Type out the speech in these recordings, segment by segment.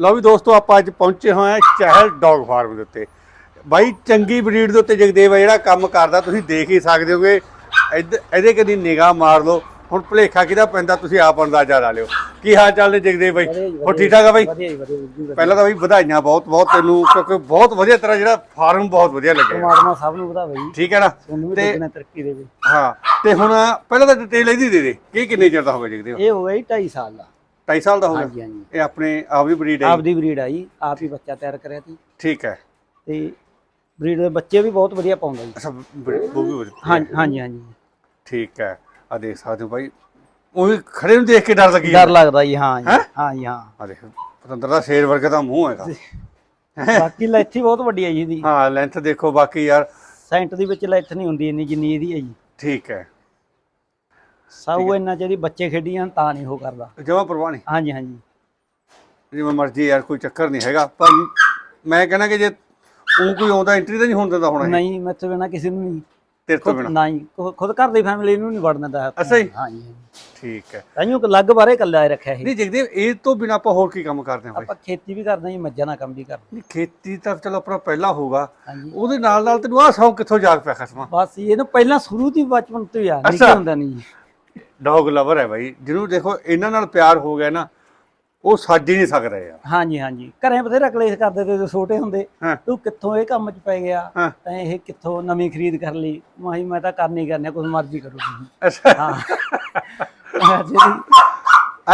ਲਓ ਵੀ ਦੋਸਤੋ ਆਪਾਂ ਅੱਜ ਪਹੁੰਚੇ ਹੋਏ ਆ ਚਹਿਲ ਡੌਗ ਫਾਰਮ ਦੇ ਉੱਤੇ। ਬਾਈ ਚੰਗੀ ਬਰੀਡ ਦੇ ਉੱਤੇ ਜਗਦੇਵ ਆ ਜਿਹੜਾ ਕੰਮ ਕਰਦਾ ਤੁਸੀਂ ਦੇਖ ਹੀ ਸਕਦੇ ਹੋਗੇ। ਇਹਦੇ ਕਦੀ ਨਿਗਾਹ ਮਾਰ ਲਓ। ਹੁਣ ਭਲੇਖਾ ਕਿਹਦਾ ਪੈਂਦਾ ਤੁਸੀਂ ਆਪ ਅੰਦਾਜ਼ਾ ਲਾ ਲਿਓ। ਕੀ ਹਾਲ ਚਾਲ ਨੇ ਜਗਦੇਵ ਬਾਈ? ਹੋਰ ਠੀਕ ਠਾਕ ਆ ਬਾਈ। ਪਹਿਲਾਂ ਤਾਂ ਬਾਈ ਵਧਾਈਆਂ ਬਹੁਤ ਬਹੁਤ ਤੈਨੂੰ ਕਿਉਂਕਿ ਬਹੁਤ ਵਧੀਆ ਤਰ੍ਹਾਂ ਜਿਹੜਾ ਫਾਰਮ ਬਹੁਤ ਵਧੀਆ ਲੱਗਿਆ। ਪਰਮਾਤਮਾ ਸਭ ਨੂੰ ਵਧਾਵੇ ਜੀ। ਠੀਕ ਹੈ ਨਾ? ਤੇ- ਦੁੱਗਣਾ ਤਰੱਕੀ ਦੇਵੇ ਹਾਂ ਤੇ ਹੁਣ ਪਹਿਲਾਂ ਤਾਂ ਡਿਟੇਲ ਇਹਦੀ ਦੇ ਦੇ। ਕੀ ਕਿੰਨੇ ਚਿਰ ਦਾ ਹੋ ਗਿਆ ਜਗਦੇਵ? ਇਹ ਹੋ ਗਿਆ ਜੀ 2.5 ਸਾਲ ਦਾ। 2.5 ਸਾਲ ਦਾ ਹੋ ਹਾਂਜੀ ਗਿਆ? ਹਾਂਜੀ ਇਹ ਆਪਣੇ ਆਪ ਦੀ ਬਰੀਡ ਹੈ ਆਪਦੀ ਬਰੀਡ ਆ ਜੀ ਆਪ ਹੀ ਬੱਚਾ ਤਿਆਰ ਕਰਿਆ ਸੀ ਠੀਕ ਹੈ। ਤੇ ਬਰੀਡ ਦੇ ਬੱਚੇ ਵੀ ਬਹੁਤ ਵਧੀਆ ਪਾਉਂਦਾ ਜੀ। ਅੱਛਾ ਉਹ ਵੀ ਵਧੀਆ। ਹਾਂਜੀ ਹਾਂਜੀ ਹਾਂਜੀ। ਠੀਕ ਹੈ। ਆ ਦੇਖ ਸਕਦੇ ਹੋ ਬਾਈ ਉਹ ਵੀ ਖੜੇ ਨੂੰ ਦੇਖ ਕੇ ਡਰ ਲੱਗੀ ਡਰ ਲੱਗਦਾ ਜੀ ਹਾਂ ਜੀ ਹੈਂ? ਹਾਂ ਜੀ ਹਾਂ। ਆ ਦੇਖ ਪਤੰਦਰ ਦਾ ਸ਼ੇਰ ਵਰਗਾ ਦਾ ਮੂੰਹ ਹੈਗਾ ਬਾਕੀ ਲੈਥੀ ਬਹੁਤ ਵੱਡੀ ਹੈ ਜੀ ਇਹਦੀ। ਹਾਂ ਲੈਂਥ ਦੇਖੋ ਬਾਕੀ ਯਾਰ ਸੈਂਟ ਦੀ ਵਿੱਚ ਲੈਥ ਨਹੀਂ ਹੁੰਦੀ ਇੰਨੀ ਜਿੰਨੀ ਇਹਦੀ ਹੈ ਜੀ। ਠੀਕ ਹੈ। ਸਭ ਇੰਨਾ ਜਿਹਦੀ ਬੱਚੇ ਖੇਡੀਆਂ ਤਾਂ ਨਹੀਂ ਉਹ ਕਰਦਾ। ਜਮਾ ਪਰਵਾਹ ਨਹੀਂ। ਹਾਂਜੀ ਹਾਂਜੀ। ਜਿਵੇਂ ਮਰਜ਼ੀ ਯਾਰ ਕੋਈ ਚੱਕਰ ਨਹੀਂ ਹੈਗਾ ਪਰ ਮੈਂ ਕਹਿੰਦਾ ਕਿ ਜੇ ਉਹ ਕੋਈ ਆਉਂਦਾ ਐਂਟਰੀ ਤਾਂ ਨਹੀਂ ਹੋਣ ਦਿੰਦਾ ਹੋਣਾ ਨਹੀਂ ਮੈਥੋਂ ਬਿਨਾ ਕਿਸੇ ਨੂੰ ਨਹੀਂ। ਤੇਰੇ ਤੋਂ ਬਿਨਾ। ਨਹੀਂ ਖੁਦ- ਖੁਦ ਘਰ ਦੀ ਫੈਮਿਲੀ ਨੂੰ ਨਹੀਂ ਵੜਨ ਦਿੰਦਾ। ਅੱਛਾ ਜੀ। ਹਾਂਜੀ ਠੀਕ ਹੈ। ਤਾਈਓ ਲੱਗ ਬਾਰੇ ਕੱਲਾ ਰੱਖਿਆ ਇਹ। ਨਹੀਂ ਜਗਦੇਵ ਇਹ ਤੋਂ ਬਿਨਾ ਆਪਾਂ ਹੋਰ ਕੀ ਕੰਮ ਕਰਦੇ ਹਾਂ ਬਾਈ? ਆਪਾਂ ਖੇਤੀ ਵੀ ਕਰਦੇ ਹਾਂ ਜੀ ਮੱਝਾਂ ਦਾ ਕੰਮ ਵੀ ਕਰਦੇ ਨਹੀਂ ਖੇਤੀ ਤਾਂ ਚਲੋ ਆਪਣਾ ਪਹਿਲਾਂ ਹੋਊਗਾ। ਹਾਂਜੀ। ਉਹਦੇ ਨਾਲ ਨਾਲ ਤੈਨੂੰ ਆਹ ਸ਼ੌਕ ਕਿੱਥੋਂ ਜਾਗ ਪਿਆ ਖਸਮਾ? ਬਸ ਇਹਨੂੰ ਪਹਿਲਾਂ ਸ਼ੁਰੂ ਤੋਂ ਹੀ ਬਚਪਨ ਤੋਂ ਹੀ ਆ ਅੱਛਾ। ਨਿੱਕੇ ਹੁੰਦਾ ਨਹੀਂ ਜੀ। ਡੌਗ ਲਵਰ ਹੈ ਬਾਈ। ਜਿਹਨੂੰ ਦੇਖੋ ਇਹਨਾਂ ਨਾਲ ਪਿਆਰ ਹੋ ਗਿਆ ਨਾ ਉਹ ਛੱਡ ਹੀ ਨਹੀਂ ਸਕਦਾ ਯਾਰ ਹਾਂਜੀ ਹਾਂਜੀ। ਘਰੇ ਬਥੇਰਾ ਕਲੇਸ਼ ਕਰਦੇ ਤੇ ਜਦੋਂ ਛੋਟੇ ਹੁੰਦੇ ਹਾਂ। ਤੂੰ ਕਿੱਥੋਂ ਇਹ ਕੰਮ 'ਚ ਪੈ ਗਿਆ? ਹਾਂ। ਤਾਂ ਇਹ ਕਿੱਥੋਂ ਨਵੀਂ ਖਰੀਦ ਕਰ ਲਈ? ਮਾਹੀ ਮੈਂ ਤਾਂ ਕਰਨੀ ਕਰਨੀ ਕੁਝ ਮਰਜ਼ੀ ਕਰੋ ਤੁਸੀਂ। ਅੱਛਾ। ਹਾਂ। ਜਿਹੜੀ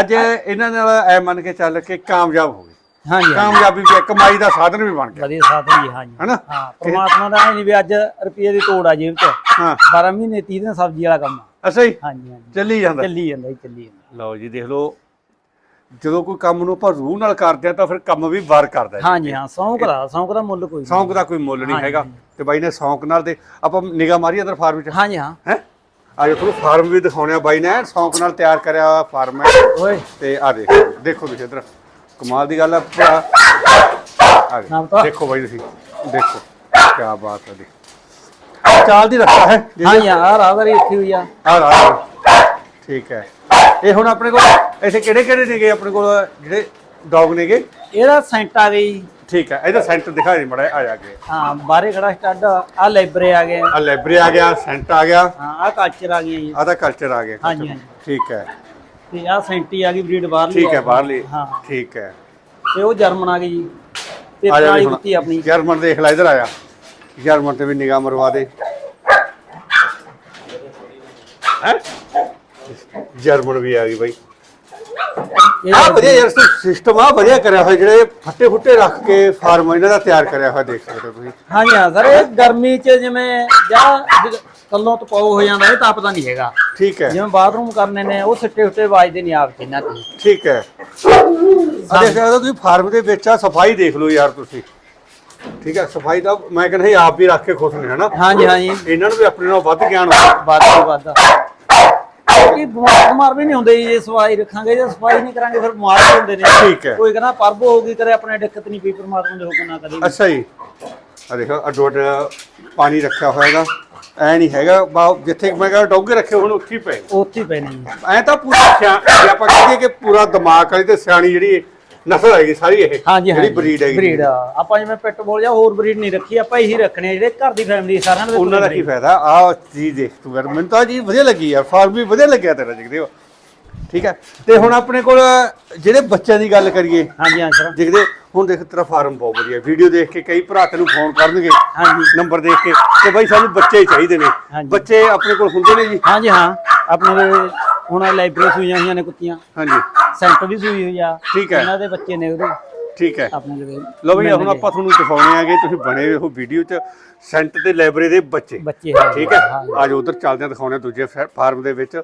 ਅੱਜ ਇਹਨਾਂ ਨਾਲ ਐ ਮੰਨ ਕੇ ਚੱਲ ਕੇ ਕਾਮਯਾਬ ਹੋ ਗਏ। ਹਾਂਜੀ ਹਾਂਜੀ। ਕਾਮਯਾਬੀ ਵੀ ਹੈ, ਕਮਾਈ ਦਾ ਸਾਧਨ ਵੀ ਬਣ ਗਿਆ। ਵਧੀਆ ਸਾਥ ਵੀ ਹਾਂਜੀ। ਹੈਨਾ? ਹਾਂ ਪਰਮਾਤਮਾ ਦਾ ਇਹ ਨਹੀਂ ਵੀ ਅੱਜ ਰੁਪਏ ਦੀ ਤੋੜ ਆ ਜੇਬ 'ਚ। ਹਾਂ। 12 ਮਹੀਨੇ 30 ਦਿਨ ਸਬਜ਼ੀ ਵਾਲਾ ਕੰਮ ਆ। ਅੱਛਾ ਜੀ? ਹਾਂਜੀ ਹਾਂਜੀ। ਚੱਲੀ ਜਾਂਦਾ। ਚੱਲੀ ਜਾਂਦਾ ਜੀ ਚੱਲੀ ਜਾਂਦਾ। ਲਓ ਜੀ ਦੇਖ ਲਓ। ਜਦੋਂ ਕੋਈ ਕੰਮ ਨੂੰ ਆਪਾਂ ਰੂਹ ਨਾਲ ਕਰਦੇ ਆ ਤਾਂ ਫਿਰ ਕੰਮ ਵੀ ਵਾਰ ਕਰਦਾ ਹਾਂਜੀ ਹਾਂ ਸੌਂਕ ਦਾ ਸੌਂਕ ਦਾ ਮੁੱਲ ਕੋਈ ਨਹੀਂ। ਸ਼ੌਂਕ ਦਾ ਕੋਈ ਮੁੱਲ ਨਹੀਂ ਹਾਂਜੀ, ਹੈਗਾ। ਤੇ ਬਾਈ ਨੇ ਸ਼ੌਂਕ ਨਾਲ ਦੇ ਆਪਾਂ ਨਿਗਾਹ ਮਾਰੀ ਅੰਦਰ ਫਾਰਮ ਵਿੱਚ। ਹਾਂਜੀ ਹਾਂ। ਹੈ? ਆਜੋ ਤੁਹਾਨੂੰ ਫਾਰਮ ਵੀ ਦਿਖਾਉਣੇ ਆ ਬਾਈ ਨੇ। ਐਨ ਸ਼ੌਂਕ ਨਾਲ ਤਿਆਰ ਕਰਿਆ ਹੋਇਆ ਫਾਰਮ ਹੈ। ਓਏ। ਤੇ ਆ ਦੇਖੋ ਦੇਖੋ ਤੁਸੀਂ ਇਧਰ। ਕਮਾਲ ਦੀ ਗੱਲ ਆ ਭਰਾ ਆ। ਨਾਮ ਤਾਂ? ਦੇਖੋ ਬਾਈ ਤੁਸੀਂ। ਦੇਖੋ ਕੀ ਬਾਤ ਹੈ ਜੀ ਚਾਲ ਦੀ ਰੱਖਾ ਹੈ। ਹਾਂ ਰਾਵਰ ਇੱਥੇ ਹੋਈ ਆ। ਆ ਰਾ ਠੀਕ ਹੈ। ਇਹ ਹੁਣ ਆਪਣੇ ਕੋਲ ਇੱਥੇ ਕਿਹੜੇ ਕਿਹੜੇ ਨੇਗੇ ਆਪਣੇ ਕੋਲ ਜਿਹੜੇ ਡੌਗ ਨੇਗੇ? ਇਹਦਾ ਸੈਂਟ ਆ ਗਈ। ਠੀਕ ਹੈ ਇਹਦਾ ਸੈਂਟਰ ਦਿਖਾ ਦੇ ਮੜਾ ਆ ਜਾ ਕੇ। ਹਾਂ ਬਾਹਰੇ ਖੜਾ ਸਟੱਡ ਆ ਲਾਇਬ੍ਰੇਰੀ ਆ ਗਏ ਆ ਲਾਇਬ੍ਰੇਰੀ ਆ ਗਿਆ ਸੈਂਟ ਆ ਗਿਆ। ਹਾਂ ਆ ਕਲਚਰ ਆ ਗਈਆਂ ਜੀ। ਆ ਦਾ ਕਲਚਰ ਆ ਗਿਆ। ਹਾਂਜੀ। ਠੀਕ ਹੈ। ਤੇ ਆ ਸੈਂਟੀ ਆ ਗਈ ਬਰੀਡ ਬਾਹਰਲੀ ਠੀਕ ਹੈ। ਬਾਹਰਲੀ। ਹਾਂ। ਠੀਕ ਹੈ। ਤੇ ਉਹ ਜਰਮਨ ਆ ਗਈ ਜੀ। ਤੇ ਆ ਜਾ ਪੁਰਾਣੀ ਹੁਣ। ਕੁੱਤੀ ਆਪਣੀ। ਜਰਮਨ ਦੇਖ ਲੈ ਇਧਰ ਆਇਆ ਜਰਮਨ ਤੇ ਵੀ ਨਿਗਾਹ ਮਰਵਾ ਦੇ। ਹੈ? ਜਰਮਨ ਵੀ ਆ ਗਈ ਬਾਈ। ਆ ਵਧੀਆ ਯਾਰ ਸਿਸਟਮ ਆ ਵਧੀਆ ਕਰਿਆ ਹੋਇਆ ਜਿਹੜੇ ਫੱਟੇ ਫੁੱਟੇ ਰੱਖ ਕੇ ਫਾਰਮ ਇਹਨਾਂ ਦਾ ਤਿਆਰ ਕਰਿਆ ਹੋਇਆ ਦੇਖ ਸਕਦੇ ਹੋ ਤੁਸੀਂ। ਹਾਂਜੀ ਹਾਂ ਸਰ ਇਹ ਗਰਮੀ 'ਚ ਜਿਵੇਂ ਜਾਂ ਕੱਲੋਂ ਤਪਾਉ ਹੋ ਜਾਂਦਾ ਇਹ ਤਾਪਦਾ ਨਹੀਂ ਹੈਗਾ। ਠੀਕ ਹੈ। ਜਿਵੇਂ ਬਾਥਰੂਮ ਕਰਨੇ ਨੇ ਉਹ ਸਿੱਟੇ ਉੱਤੇ ਵੱਜਦੇ ਨਹੀਂ ਆਪ ਇਹਨਾਂ ਤੇ। ਠੀਕ ਹੈ। ਆ ਦੇਖ ਸਕਦੇ ਹੋ ਤੁਸੀਂ ਫਾਰਮ ਦੇ ਵਿੱਚ ਆ ਸਫ਼ਾਈ ਦੇਖ ਲਓ ਯਾਰ ਤੁਸੀਂ। ਠੀਕ ਹੈ ਸਫ਼ਾਈ ਦਾ ਮੈਂ ਕਹਿੰਦਾ ਇਹ ਆਪ ਵੀ ਰੱਖ ਕੇ ਖੁਸ਼ ਨੇ ਹਨਾ? ਹਾਂਜੀ ਹਾਂਜੀ। ਇਹਨਾਂ ਨੂੰ ਵੀ ਆਪਣੇ ਨਾਲ ਵੱਧ ਗਿਆਨ ਹੋਵੇ। ਵੱਧ ਤੋਂ ਵੱਧ। ਇਹ ਬਿਮਾਰ ਬਿਮਾਰ ਵੀ ਨਹੀਂ ਹੁੰਦੇ ਜੀ, ਜੇ ਸਫ਼ਾਈ ਰੱਖਾਂਗੇ ਜੇ ਸਫ਼ਾਈ ਨਹੀਂ ਕਰਾਂਗੇ ਫਿਰ ਬਿਮਾਰ ਵੀ ਹੁੰਦੇ ਨੇ। ਠੀਕ ਹੈ। ਕੋਈ ਕਹਿੰਦਾ ਪਰਬ ਹੋਊਗੀ ਕਰੇ ਆਪਣੇ ਦਿੱਕਤ ਨਹੀਂ ਪਈ ਪਰਮਾਤਮਾ ਦੇ ਹੁਕਮ ਨਾਲ ਕਦੇ ਵੀ। ਅੱਛਾ ਜੀ। ਆ ਦੇਖੋ ਅਡੋਟ ਪਾਣੀ ਰੱਖਿਆ ਹੋਇਆ ਹੈਗਾ। ਐ ਨਹੀਂ ਹੈਗਾ ਬਾ ਜਿੱਥੇ ਮੈਂ ਕਹਿੰਦਾ ਡੋਗੇ ਰੱਖੇ ਹੁਣ ਉੱਥੇ ਹੀ ਪਏ ਉੱਥੇ ਹੀ ਜੀ। ਐ ਤਾਂ ਪੂਰਾ ਸਿਆ- ਜੇ ਆਪਾਂ ਕਹੀਏ ਕਿ ਪੂਰਾ ਦਿਮਾਗ ਵਾਲੀ ਤੇ ਸਿਆਣੀ ਜਿਹੜੀ ਨਸਲ ਹੈਗੀ ਸਾਰੀ ਇਹ ਹਾਂਜੀ ਜਿਹੜੀ ਬਰੀਡ ਹੈਗੀ ਬਰੀਡ ਆਪਾਂ ਜਿਵੇਂ ਪਿੱਟ ਬੋਲ ਜਾਂ ਹੋਰ ਬਰੀਡ ਨਹੀਂ ਰੱਖੀ ਆਪਾਂ ਇਹੀ ਰੱਖਣੇ ਜਿਹੜੇ ਘਰ ਦੀ ਫੈਮਿਲੀ ਸਾਰਿਆਂ ਦੇ ਉਹਨਾਂ ਦਾ ਕੀ ਫਾਇਦਾ? ਆ ਚੀਜ਼ ਦੇਖ ਤੂੰ ਯਾਰ ਮੈਨੂੰ ਤਾਂ ਜੀ ਵਧੀਆ ਲੱਗੀ ਯਾਰ ਫਾਰਮ ਵੀ ਵਧੀਆ ਲੱਗਿਆ ਤੇਰਾ ਜਗਦੇਵ ਠੀਕ ਹੈ? ਤੇ ਹੁਣ ਆਪਣੇ ਕੋਲ ਜਿਹੜੇ ਬੱਚਿਆਂ ਦੀ ਗੱਲ ਕਰੀਏ ਹਾਂਜੀ ਹਾਂ ਸਰ। ਜਗਦੇ ਹੁਣ ਦੇਖ ਤੇਰਾ ਫਾਰਮ ਬਹੁਤ ਵਧੀਆ। ਵੀਡੀਓ ਦੇਖ ਕੇ ਕਈ ਭਰਾ ਤੈਨੂੰ ਫੋਨ ਕਰਨਗੇ ਹਾਂਜੀ। ਨੰਬਰ ਦੇਖ ਕੇ ਤੇ ਬਾਈ ਸਾਨੂੰ ਬੱਚੇ ਚਾਹੀਦੇ ਨੇ। ਬੱਚੇ ਆਪਣੇ ਕੋਲ ਹੁੰਦੇ ਨੇ ਜੀ? ਹਾਂਜੀ ਹਾਂ। ਆਪਣੇ ਹੁਣ ਲਾਇਬ੍ਰੇਰੀ ਸੂਈਆਂ ਹੋਈਆਂ ਨੇ ਕੁੱਤੀਆਂ। ਹਾਂਜੀ। ਸੈਂਟ ਵੀ ਸੂਈ ਹੋਈ ਆ। ਠੀਕ ਹੈ। ਇਹਨਾਂ ਦੇ ਬੱਚੇ ਨੇ ਉਹਦੇ। ਠੀਕ ਹੈ। ਆਪਣੇ ਦੇ ਲਓ ਬਈ ਹੁਣ ਆਪਾਂ ਤੁਹਾਨੂੰ ਦਿਖਾਉਣੇ ਆਗੇ ਤੁਸੀਂ ਬਣੇ ਰਹੋ ਵੀਡੀਓ 'ਚ ਸੈਂਟ ਤੇ ਲਾਇਬ੍ਰੇਰੀ ਦੇ ਬੱਚੇ। ਬੱਚੇ ਹੈ। ਠੀਕ ਹੈ। ਆਜੋ ਉਧਰ ਚੱਲਦੇ ਹਾਂ ਦਿਖਾਉਣੇ ਆ ਦੂਜੇ ਫਾਰਮ ਦੇ ਵਿੱਚ।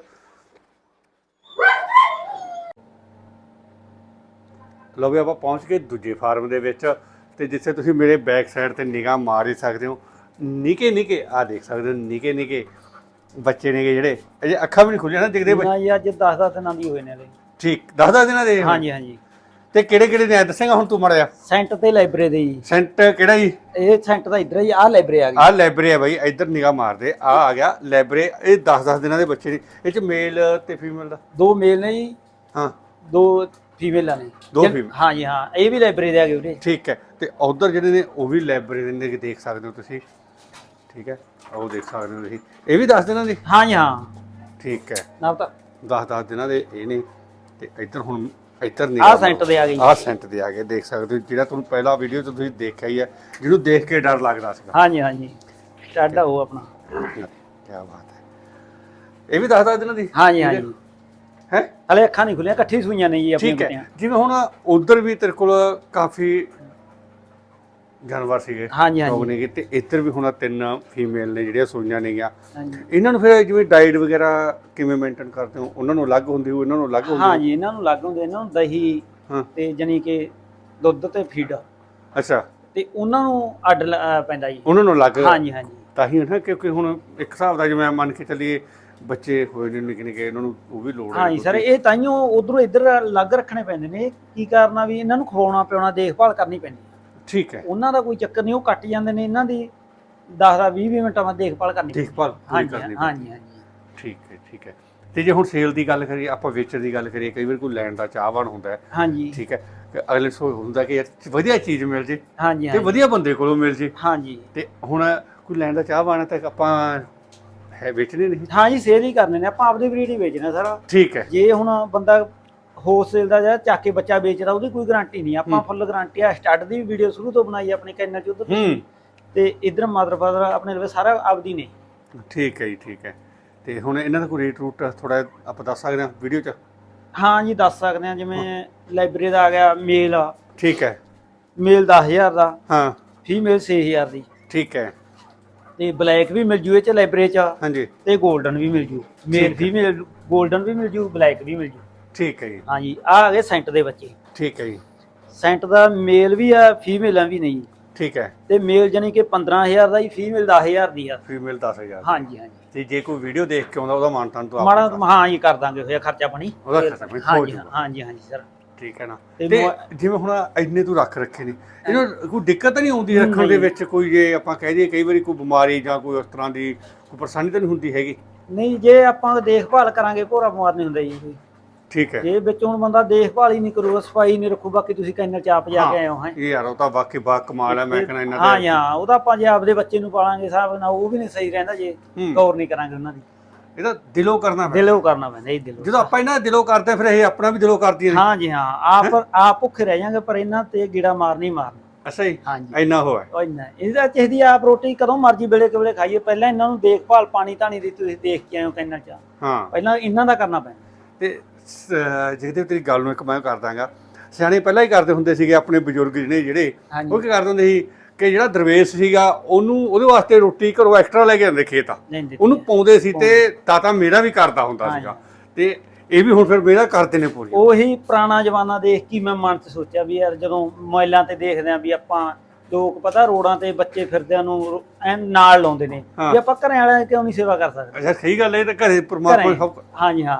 ਲਓ ਵੀ ਆਪਾਂ ਪਹੁੰਚ ਗਏ ਦੂਜੇ ਫਾਰਮ ਦੇ ਵਿੱਚ ਤੇ ਜਿੱਥੇ ਤੁਸੀਂ ਮੇਰੇ ਬੈਕ ਸਾਈਡ ਤੇ ਨਿਗਾਹ ਮਾਰ ਹੀ ਸਕਦੇ ਹੋ। ਨਿੱਕੇ ਨਿੱਕੇ ਆ ਦੇਖ ਸਕਦੇ ਹੋ ਨਿੱਕੇ ਨਿੱਕੇ ਬੱਚੇ ਨੇਗੇ ਜਿਹੜੇ। ਅਜੇ ਅੱਖਾਂ ਵੀ ਨਹੀਂ ਖੁੱਲੀਆਂ ਨਾ ਦਿਖਦੇ ਬੱਚੇ। ਨਾ ਜੀ ਅੱਜ 10 10 ਦਿਨਾਂ ਦੀ ਹੋਏ ਨੇ ਇਹਦੇ। ਠੀਕ ਦੱਸ ਦੱਸ ਦਿਨਾਂ ਦੇ ਹਾਂਜੀ ਹਾਂਜੀ। ਤੇ ਕਿਹੜੇ ਕਿਹੜੇ ਨੇ? ਦੱਸੇਗਾ ਹੁਣ ਤੂੰ ਮੜਿਆ ਸੈਂਟ ਤੇ ਲਾਇਬ੍ਰੇਰੀ ਦੇ ਜੀ। ਸੈਂਟ ਕਿਹੜਾ ਜੀ? ਇਹ ਸੈਂਟ ਦਾ ਇੱਧਰ ਹੀ ਆ ਲਾਇਬ੍ਰੇਰੀ ਆ ਗਈ। ਆਹ ਲਾਇਬ੍ਰੇਰੀ ਹੈ ਬਾਈ ਇੱਧਰ ਨਿਗਾਹ ਮਾਰਦੇ। ਆ ਆ ਗਿਆ ਲਾਇਬ੍ਰੇਰੀ ਇਹ 10 10 ਦਿਨਾਂ ਦੇ ਬੱਚੇ ਨੇ। ਇਹ ਚ ਮੇਲ ਤੇ ਫੀਮੇਲ ਦਾ? ਦੋ ਮੇਲ ਨੇ ਜੀ ਹਾਂ। ਦੋ ਫੀਮੇਲਾਂ ਨੇ। ਦੋ ਜਿਨ- female? ਹਾਂ ਜੀ ਹਾਂ ਇਹ ਵੀ ਲਾਇਬ੍ਰੇਰੀ ਦੇ ਆ ਗਏ ਵੀਰੇ ਠੀਕ ਹੈ। ਤੇ ਉਧਰ ਜਿਹੜੇ ਨੇ ਉਹ ਵੀ ਲਾਇਬ੍ਰੇਰੀ ਨੇ ਦੇਖ ਸਕਦੇ ਹੋ ਤੁਸੀਂ। ਠੀਕ ਹੈ? ਉਹ ਦੇਖ ਸਕਦੇ ਹੋ ਤੁਸੀਂ। ਇਹ ਵੀ ਦੱਸ ਦੇਣਾ ਜੀ? ਹਾਂ ਜੀ ਹਾਂ। ਠੀਕ ਹੈ। ਨਾ ਤਾਂ 10 10 ਦਿਨਾਂ ਦੇ ਇਹ ਨੇ ਤੇ ਇੱਧਰ ਹੁਣ ਇੱਧਰ ਨਹੀਂ ਆਹ ਸੈਂਟ ਦੇ ਆ ਗਏ ਜੀ। ਆਹ ਸੈਂਟ ਦੇ ਆ ਗਏ। ਦੇਖ ਸਕਦੇ ਹੋ ਜਿਹੜਾ ਤੁਹਾਨੂੰ ਪਹਿਲਾ ਵੀਡੀਓ 'ਚ ਤੁਸੀਂ ਦੇਖਿਆ ਹੀ ਹੈ ਜਿਹਨੂੰ ਦੇਖ ਕੇ ਡਰ ਲੱਗਦਾ ਸੀਗਾ। ਹਾਂ ਜੀ ਹਾਂ ਜੀ। ਸਟੱਡ ਆ ਉਹ ਆਪਣਾ। ਕੀ ਬਾਤ ਹੈ। ਇਹ ਵੀ 10 10 ਦਿਨਾਂ ਦੀ ਹਾਂ ਜੀ ਹਾਂ ਜੀ। ਹੈ? ਹਲੇ ਅੱਖਾਂ ਨਹੀਂ ਖੁੱਲੀਆਂ ਇਕੱਠੀ ਸੂਈਆਂ ਨੇ ਜੀ ਆਪਣੀਆਂ ਠੀਕ ਹੈ। ਕੁੱਤੀਆਂ। ਜਿਵੇਂ ਹੁਣ ਉਧਰ ਵੀ ਤੇਰੇ ਕੋਲ ਕਾਫੀ ਜਾਨਵਰ ਸੀਗੇ। ਹਾਂ ਜੀ ਹਾਂ ਡੌਗ ਜੀ ਨੇਗੇ ਤੇ ਇੱਧਰ ਵੀ ਹੁਣ ਆਹ ਤਿੰਨ ਫੀਮੇਲ ਨੇ ਜਿਹੜੀਆਂ ਸੂਈਆਂ ਨੇਗੀਆਂ। ਹਾਂ ਜੀ ਇਹਨਾਂ ਨੂੰ ਫਿਰ ਜਿਵੇਂ ਡਾਈਟ ਵਗੈਰਾ ਕਿਵੇਂ ਮੇਨਟੇਨ ਕਰਦੇ ਹੋ? ਉਹਨਾਂ ਨੂੰ ਅਲੱਗ ਹੁੰਦੀ ਹੋ ਇਹਨਾਂ ਨੂੰ ਅਲੱਗ ਹੁੰਦੀ ਹਾਂ ਹੋਊ? ਜੀ ਇਹਨਾਂ ਨੂੰ ਲੱਗ ਹੁੰਦੇ ਇਹਨਾਂ ਨੂੰ ਦਹੀਂ ਹਾਂ। ਤੇ ਜਾਣੀ ਕਿ ਦੁੱਧ ਤੇ ਫੀਡ ਅੱਛਾ। ਤੇ ਉਹਨਾਂ ਨੂੰ ਅੱਡ ਲ- ਅਹ ਪੈਂਦਾ ਜੀ। ਉਹਨਾਂ ਨੂੰ ਅਲੱਗ। ਹਾਂ ਜੀ ਹਾਂ ਜੀ ਤਾਂ ਹੀ ਨਾ ਕਿਉਂਕਿ ਹੁਣ ਇੱਕ ਹਿਸਾਬ ਦਾ ਜਿਵੇਂ ਮੰਨ ਕੇ ਚੱਲੀਏ ਬੱਚੇ ਹੋਏ ਨੇ ਨਿੱਕੇ ਨਿੱਕੇ ਇਹਨਾਂ ਨੂੰ ਉਹ ਵੀ ਲੋੜ ਹੈ ਹਾਂ ਜੀ ਸਰ ਇਹ ਤਾਈਓ ਉਧਰੋਂ ਇੱਧਰ ਅਲੱਗ ਰੱਖਣੇ ਪੈਂਦੇ ਨੇ। ਕੀ ਕਰਨਾ ਵੀ ਇਹਨਾਂ ਨੂੰ ਖਵਾਉਣਾ ਪਿਆਉਣਾ ਦੇਖਭਾਲ ਕਰਨੀ ਪੈਂਦੀ ਹੈ। ਠੀਕ ਹੈ। ਉਹਨਾਂ ਦਾ ਕੋਈ ਚੱਕਰ ਨਹੀਂ ਉਹ ਕੱਟ ਜਾਂਦੇ ਨੇ ਇਹਨਾਂ ਦੀ। 10 ਦਾ 20 ਮਿੰਟਾਂ ਬਾਅਦ ਦੇਖਭਾਲ ਕਰਨੀ ਦੇਖਭਾਲ ਹਾਂ ਪੂਰੀ ਜੀ ਕਰਨੀ ਹਾਂ ਜੀ ਹਾਂ ਜੀ ਠੀਕ ਹੈ ਠੀਕ ਹੈ। ਤੇ ਜੇ ਹੁਣ ਸੇਲ ਦੀ ਗੱਲ ਕਰੀਏ ਆਪਾਂ ਵੇਚਣ ਦੀ ਗੱਲ ਕਰੀਏ ਕਈ ਵਾਰ ਕੋਈ ਲੈਣ ਦਾ ਚਾਹਵਾਨ ਹੁੰਦਾ ਹੈ। ਹਾਂ ਜੀ ਠੀਕ ਹੈ ਅਗਲੇ ਸੋ ਹੁੰਦਾ ਕਿ ਯਾਰ ਵਧੀਆ ਚੀਜ਼ ਮਿਲ ਜੇ ਹਾਂ ਜੀ ਤੇ ਵਧੀਆ ਬੰਦੇ ਕੋਲੋਂ ਮਿਲ ਜੇ। ਹਾਂ ਜੀ ਤੇ ਹੁਣ ਕੋਈ ਲੈਣ ਦਾ ਚਾਹਵਾਨ ਹੈ ਤਾਂ ਆਪਾਂ ਹੈ ਵੇਚਣੇ ਨਹੀਂ। ਹਾਂ ਜੀ ਸੇਲ ਹੀ ਕਰਨੇ ਨੇ ਆਪਾਂ ਆਪਦੀ ਬਰੀਡ ਹੀ ਵੇਚਣਾ ਸਰ। ਠੀਕ ਹੈ। ਜੇ ਹੁਣ ਬੰਦਾ ਹੋਲਸੇਲ ਦਾ ਜਾਂ ਚੱਕ ਕੇ ਬੱਚਾ ਵੇਚਦਾ ਉਹਦੀ ਕੋਈ ਗਾਰੰਟੀ ਨਹੀਂ। ਆਪਾਂ ਫੁੱਲ ਗਾਰੰਟੀ ਆ ਸਟੱਡ ਦੀ ਵੀਡੀਓ ਸ਼ੁਰੂ ਤੋਂ ਬਣਾਈ ਆ ਆਪਣੇ ਚੈਨਲ 'ਚ ਉਧਰ ਹੂੰ। ਤੇ ਇਧਰ ਮਦਰ ਫਾਦਰ ਆਪਣੇ ਲਵੇ ਸਾਰਾ ਆਪਦੀ ਨੇ। ਠੀਕ ਹੈ ਜੀ ਠੀਕ ਹੈ। ਤੇ ਹੁਣ ਇਹਨਾਂ ਦਾ ਕੋਈ ਰੇਟ ਰੂਟ ਥੋੜਾ ਆਪਾਂ ਦੱਸ ਸਕਦੇ ਹਾਂ ਵੀਡੀਓ 'ਚ? ਹਾਂ ਜੀ ਦੱਸ ਸਕਦੇ ਆ ਜਿਵੇਂ ਲਾਇਬ੍ਰੇਰੀ ਦਾ ਆ ਗਿਆ ਮੇਲ ਠੀਕ ਹੈ। ਮੇਲ 10000 ਦਾ। ਹਾਂ। ਫੀਮੇਲ 6000 ਦੀ। ਠੀਕ ਹੈ। ਤੇ ਬਲੈਕ ਵੀ ਮਿਲ ਜੂ ਇਹ ਚ ਲਾਇਬ੍ਰੇਰੀ ਚ। ਹਾਂਜੀ। ਤੇ 골ਡਨ ਵੀ ਮਿਲ ਜੂ। ਮੇਲ ਹੈ। ਫੀਮੇਲ 골ਡਨ ਵੀ ਮਿਲ ਜੂ ਬਲੈਕ ਵੀ ਮਿਲ ਜੂ। ਠੀਕ ਹੈ ਜੀ। ਹਾਂ ਜੀ ਆ ਆ ਗਏ ਸੈਂਟ ਦੇ ਬੱਚੇ। ਠੀਕ ਹੈ ਜੀ। ਸੈਂਟ ਦਾ ਮੇਲ ਵੀ ਆ ਫੀਮੇਲਾਂ ਵੀ ਨਹੀਂ ਠੀਕ ਹੈ। ਤੇ ਮੇਲ ਜਾਨੀ ਕਿ 15000 ਦਾ ਹੀ ਫੀਮੇਲ 10000 ਦੀ ਆ। ਫੀਮੇਲ 10000 ਹਾਂ ਜੀ ਹਾਂ ਜੀ ਤੇ ਜੇ ਕੋਈ ਵੀਡੀਓ ਦੇਖ ਕੇ ਆਉਂਦਾ ਉਹਦਾ ਮਾਨਤਾਨ ਤੋਂ ਮਾੜਾ ਹਾਂ ਜੀ ਕਰ ਦਾਂਗੇ ਹੋਇਆ ਖਰਚਾ ਪਾਣੀ ਉਹਦਾ ਖਰਚਾ ਪਾਣੀ ਹਾਂ ਹੋ ਜੀ ਜਾਊਗਾ। ਹਾਂ ਜੀ ਹਾਂ ਜੀ ਸਰ। ਠੀਕ ਹੈ ਨਾ। ਤੇ ਤੇ ਮੋ- ਜਿਵੇਂ ਹੁਣ ਇੰਨੇ ਤੂੰ ਰੱਖ ਰੱਖੇ ਨੇ ਇਹਨਾਂ ਕੋਈ ਦਿੱਕਤ ਤਾਂ ਨਹੀਂ ਆਉਂਦੀ ਰੱਖਣ ਦੇ ਨਹੀਂ। ਵਿੱਚ? ਕੋਈ ਜੇ ਆਪਾਂ ਕਹਿ ਦਈਏ ਕਈ ਵਾਰੀ ਕੋਈ ਬਿਮਾਰੀ ਜਾਂ ਕੋਈ ਉਸ ਤਰ੍ਹਾਂ ਦੀ ਕੋਈ ਪਰੇਸ਼ਾਨੀ ਤਾਂ ਨਹੀਂ ਹੁੰਦੀ ਹੈਗੀ? ਨਹੀਂ ਜੇ ਆਪਾਂ ਦੇਖਭਾਲ ਕਰਾਂਗੇ ਭੋਰਾ ਬਿਮਾਰ ਨਹੀਂ ਹੁੰਦਾ ਜੀ। ਕੋਈ ਠੀਕ ਹੈ। ਜੇ ਵਿੱਚ ਹੁਣ ਬੰਦਾ ਦੇਖਭਾਲ ਹੀ ਨਹੀਂ ਕਰੂਗਾ ਸਫ਼ਾਈ ਨਹੀਂ ਰੱਖੂ ਬਾਕੀ ਤੁਸੀਂ ਕੈਨਲ ਚ ਆਪ ਜਾ ਕੇ ਆਏ ਹੋ ਹੈ। ਇਹ ਯਾਰ ਉਹ ਤਾਂ ਵਾਕਈ ਬਾ ਕਮਾਲ ਹੈ ਮੈਂ ਕਹਿੰਦਾ ਇਹਨਾਂ ਹਾਂ ਦੇ ਉਹਦਾ ਆਪਾਂ ਜੇ ਆਪਦੇ ਬੱਚੇ ਨੂੰ ਪਾਲਾਂਗੇ ਸਾਹਿਬ ਨਾਲ ਉਹ ਵੀ ਨਹੀਂ ਸਹੀ ਰਹਿੰਦਾ ਜੇ ਹੂੰ। ਗੌਰ ਨਹੀਂ ਕਰਾਂਗੇ ਉਹਨਾਂ ਦੀ। ਇਹਦਾ ਦਿਲੋਂ ਕਰਨਾ ਪੈਂਦਾ। ਦਿਲੋਂ ਕਰਨਾ ਪੈਂਦਾ ਇਹ ਦਿਲੋਂ। ਜਦੋਂ ਆਪਾਂ ਇਹਨਾਂ ਦਾ ਦਿਲੋਂ ਕਰਦੇ ਫਿਰ ਇਹ ਆਪਣਾ ਵੀ ਦਿਲੋਂ ਕਰਦੀਆਂ ਨੇ। ਹਾਂ ਜੀ ਹਾਂ ਆਪ ਆਪ ਭੁੱਖੇ ਰਹਿ ਜਾਾਂਗੇ ਪਰ ਇਹਨਾਂ ਤੇ ਗੀੜਾ ਮਾਰਨੀ ਮਾਰਨਾ। ਅੱਛਾ ਜੀ ਹਾਂ ਜੀ। ਇੰਨਾ ਹੋਇਆ। ਉਹ ਇੰਨਾ। ਇਹਦਾ ਚਾਹੀਦੀ ਆਪ ਰੋਟੀ ਕਦੋਂ ਮਰਜ਼ੀ ਵੇਲੇ ਕਵੇਲੇ ਖਾਈਏ ਪਹਿਲਾਂ ਇਹਨਾਂ ਨੂੰ ਦੇਖਭਾਲ ਪਾਣੀ ਧਾਣੀ ਦੀ ਤੁਸੀਂ ਦੇਖ ਕੇ ਆਏ ਹੋ ਕੈਨਲ ਚ ਹਾਂ। ਪਹਿਲਾਂ ਇਹਨਾਂ ਦਾ ਕਰਨਾ ਪੈਂਦਾ। ਤੇ ਜਗਦੇਵ ਤੇਰੀ ਗੱਲ ਨੂੰ ਇੱਕ ਮੈਂ ਕਰ ਦਾਂਗਾ। ਸਿਆਣੇ ਪਹਿਲਾਂ ਹੀ ਕਰਦੇ ਹੁੰਦੇ ਸੀਗੇ ਆਪਣੇ ਬਜ਼ੁਰਗ ਜਿਹੜੇ ਜਿਹੜੇ ਹਾਂਜੀ। ਉਹ ਕੀ ਕਰਦੇ ਹੁੰਦੇ ਸੀ ਕਿ ਜਿਹੜਾ ਦਰਵੇਸ਼ ਸੀਗਾ ਉਹਨੂੰ ਉਹਦੇ ਵਾਸਤੇ ਰੋਟੀ ਘਰੋਂ ਐਕਸਟਰਾ ਲੈ ਕੇ ਆਉਂਦੇ ਖੇਤ ਆ। ਉਹਨੂੰ ਪਾਉਂਦੇ ਸੀ ਤੇ ਦਾਤਾ ਮੇਰਾ ਵੀ ਕਰਦਾ ਹੁੰਦਾ ਹਾਂਜੀ। ਸੀਗਾ। ਤੇ ਇਹ ਵੀ ਹੁਣ ਫਿਰ ਮੇਰਾ ਕਰਦੇ ਨੇ ਪੂਰੀ ਉਹੀ ਪੁਰਾਣਾ ਜਮਾਨਾ ਦੇਖ ਕੇ ਮੈਂ ਮਨ 'ਚ ਸੋਚਿਆ ਵੀ ਯਾਰ ਜਦੋਂ ਮੋਬਾਈਲਾਂ ਤੇ ਦੇਖਦੇ ਆਂ ਵੀ ਆਪਾਂ ਲੋਕ ਪਤਾ ਰੋਡਾਂ ਤੇ ਬੱਚੇ ਫਿਰਦਿਆਂ ਨੂੰ ਐ ਨਾਲ ਲਾਉਂਦੇ ਨੇ ਹਾਂ। ਵੀ ਆਪਾਂ ਘਰਾਂ ਵਾਲਿਆਂ ਦੀ ਕਿਉਂ ਨਹੀਂ ਸੇਵਾ ਕਰ ਸਕਦੇ? ਅੱਛਾ ਸਹੀ ਗੱਲ ਹੈ ਇਹ ਤਾਂ ਘਰੇ ਪਰਮਾਤਮਾ ਘਰੇ। ਸਭ ਹਾਂਜੀ ਹਾਂ।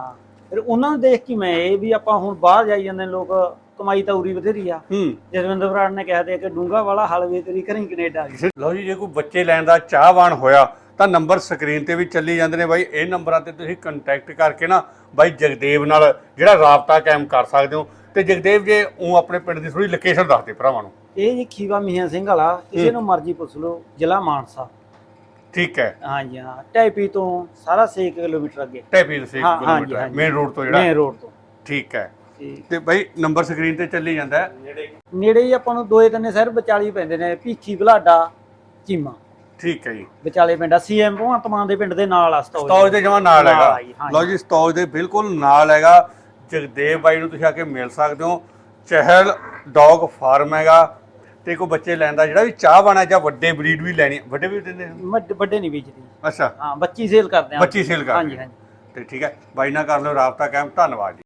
ਫਿਰ ਉਹਨਾਂ ਨੂੰ ਦੇਖ ਕੇ ਮੈਂ ਇਹ ਵੀ ਆਪਾਂ ਹੁਣ ਬਾਹਰ ਜਾਈ ਜਾਂਦੇ ਨੇ ਲੋਕ ਕਮਾਈ ਤਾਂ ਉਰੀ ਬਥੇਰੀ ਆ। ਹੂੰ। ਜਸਵਿੰਦਰ ਬਰਾੜ ਨੇ ਕਿਹਾ ਤੇ ਕਿ ਡੂੰਗਾ ਵਾਲਾ ਹਲਵੇ ਤੇਰੀ ਘਰੇ ਕੈਨੇਡਾ ਗਈ। ਲਓ ਜੀ ਜੇ ਕੋਈ ਬੱਚੇ ਲੈਣ ਦਾ ਚਾਹਵਾਨ ਹੋਇਆ ਤਾਂ ਨੰਬਰ ਸਕਰੀਨ ਤੇ ਵੀ ਚੱਲੀ ਜਾਂਦੇ ਨੇ ਬਾਈ। ਇਹ ਨੰਬਰਾਂ ਤੇ ਤੁਸੀਂ ਕੰਟੈਕਟ ਕਰਕੇ ਨਾ ਬਾਈ ਜਗਦੇਵ ਨਾਲ ਜਿਹੜਾ ਰਾਬਤਾ ਕਾਇਮ ਕਰ ਸਕਦੇ ਹੋ। ਤੇ ਜਗਦੇਵ ਜੇ ਉਹ ਆਪਣੇ ਪਿੰਡ ਦੀ ਥੋੜੀ ਲੋਕੇਸ਼ਨ ਦੱਸ ਦੇ ਭਰਾਵਾਂ ਨੂੰ। ਇਹ ਜੀ ਖੀਵਾ ਮੀਆਂ ਸਿੰਘ ਵਾਲਾ ਕਿਸੇ ਨੂੰ ਮਰਜ਼ੀ ਪੁੱਛ ਲਓ ਜ਼ਿਲ੍ਹਾ ਮਾਨਸਾ। ਠੀਕ ਹੈ। ਹਾਂਜੀ ਹਾਂ। ਟੈਪੀ ਤੋਂ ਸਾਰਾ 6 ਕਿਲੋਮੀਟਰ ਅੱਗੇ। ਟੈਪੀਲ ਸੇ ਹਾਂ, ਕਿਲੋਮੀਟਰ ਹਾਂਜੀ, ਮੇਨ ਰੋਡ ਤੋਂ ਜਿਹੜਾ। ਮੇਨ ਰੋਡ ਤੋਂ। ਠੀਕ ਹੈ। ਤੇ ਤੇ ਬਾਈ ਨੰਬਰ ਸਕਰੀਨ ਤੇ ਚੱਲੀ ਜਾਂਦਾ ਹੈ। ਨੇੜੇ। ਹੀ ਆਪਾਂ ਨੂੰ ਦੋਏ ਤਿੰਨੇ ਸ਼ਹਿਰ ਵਿਚਾਲੀ ਪੈਂਦੇ ਨੇ ਭੀਖੀ ਬਲਾਡਾ ਚੀਮਾ। ਠੀਕ ਹੈ ਜੀ। ਵਿਚਾਲੇ ਪਿੰਡ ਆ। ਸੀਐਮ ਭਗਵੰਤ ਮਾਨ ਦੇ ਪਿੰਡ ਦੇ ਨਾਲ ਆ ਸਤੌਜ ਸਤੌਜ ਦੇ ਜਮਾ ਨਾਲ ਨਾਲ ਹੈਗਾ। ਹਾਂਜੀ। ਲਓ ਜੀ ਸਤੌਜ ਦੇ ਬਿਲਕੁਲ ਨਾਲ ਹੈਗਾ। ਜਗਦੇਵ ਬਾਈ ਨੂੰ ਤੁਸੀਂ ਆ ਕੇ ਮਿਲ ਸਕਦੇ ਹੋ। ਚਹਿਲ ਡੌਗ ਫਾਰਮ ਹੈਗਾ। ਤੇ ਕੋਈ ਬੱਚੇ ਲੈਣ ਦਾ ਜਿਹੜਾ ਵੀ ਚਾਹ ਬਣਾ ਜਾਂ ਵੱਡੇ ਬਰੀਡ ਵੀ ਲੈਣੀ ਵੱਡੇ ਵੀ ਦਿੰਦੇ ਨੇ ਵੱਡ- ਵੱਡੇ ਨਹੀਂ ਵੇਚਦੀ। ਅੱਛਾ। ਹਾਂ ਬੱਚੀ ਸੇਲ ਕਰਦੇ ਆ। ਬੱਚੀ ਸੇਲ ਕਰਦੇ ਹਾਂਜੀ। ਹਾਂਜੀ। ਤੇ ਠੀਕ ਹੈ ਬਾਈ ਨਾਲ ਕਰ ਲਓ ਰਾਬਤਾ ਕਾਇਮ ਧੰਨਵਾਦ ਜੀ।